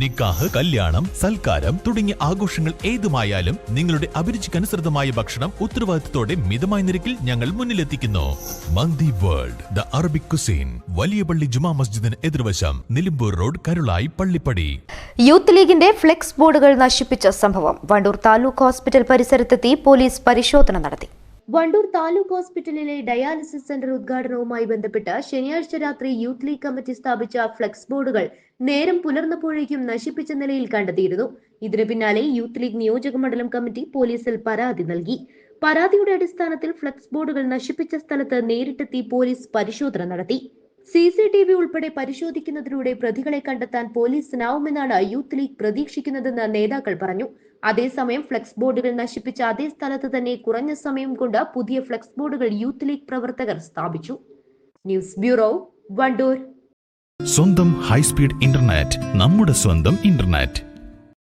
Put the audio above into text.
നിക്കാഹ് കല്യാണം സൽക്കാരം തുടങ്ങിയ ആഘോഷങ്ങൾ ഏതുമായാലും നിങ്ങളുടെ അഭിരുചിക്കനുസൃതമായ ഭക്ഷണം ഉത്തരവാദിത്തത്തോടെ മിതമായ നിരക്കിൽ ഞങ്ങൾ മുന്നിലെത്തിക്കുന്നു. Mandi World the Arabic cuisine വലിയ പള്ളി ജുമാ മസ്ജിദിന് എതിർവശം നിലമ്പൂർ റോഡ് കരുളായി പള്ളിപ്പടി. യൂത്ത് ലീഗിന്റെ ഫ്ലെക്സ് ബോർഡുകൾ നശിപ്പിച്ച സംഭവം വണ്ടൂർ താലൂക്ക് ഹോസ്പിറ്റൽ പരിസരത്തെത്തി പോലീസ് പരിശോധന നടത്തി. വണ്ടൂർ താലൂക്ക് ഹോസ്പിറ്റലിലെ ഡയാലിസിസ് സെന്റർ ഉദ്ഘാടനവുമായി ബന്ധപ്പെട്ട് ശനിയാഴ്ച രാത്രി യൂത്ത് ലീഗ് കമ്മിറ്റി സ്ഥാപിച്ച ഫ്ലെക്സ് ബോർഡുകൾ നേരം പുലർന്നപ്പോഴേക്കും നശിപ്പിച്ച നിലയിൽ കണ്ടെത്തിയിരുന്നു. ഇതിന് പിന്നാലെ യൂത്ത് ലീഗ് നിയോജക മണ്ഡലം കമ്മിറ്റി പോലീസിൽ പരാതി നൽകി. പരാതിയുടെ അടിസ്ഥാനത്തിൽ ഫ്ലെക്സ് ബോർഡുകൾ നശിപ്പിച്ച സ്ഥലത്ത് നേരിട്ടെത്തി പോലീസ് പരിശോധന നടത്തി. സി സി ടി വി ഉൾപ്പെടെ പരിശോധിക്കുന്നതിലൂടെ പ്രതികളെ കണ്ടെത്താൻ പോലീസിനാവുമെന്നാണ് യൂത്ത് ലീഗ് പ്രതീക്ഷിക്കുന്നതെന്ന് നേതാക്കൾ പറഞ്ഞു. അതേസമയം ഫ്ലെക്സ് ബോർഡുകൾ നശിപ്പിച്ച അതേ സ്ഥലത്ത് തന്നെ കുറഞ്ഞ സമയം കൊണ്ട് പുതിയ ഫ്ലെക്സ് ബോർഡുകൾ യൂത്ത് ലീഗ് പ്രവർത്തകർ സ്ഥാപിച്ചു. News bureau Wandoor. സ്വന്തം ഹൈസ്പീഡ് ഇന്റർനെറ്റ് നമ്മുടെ സ്വന്തം ഇന്റർനെറ്റ്.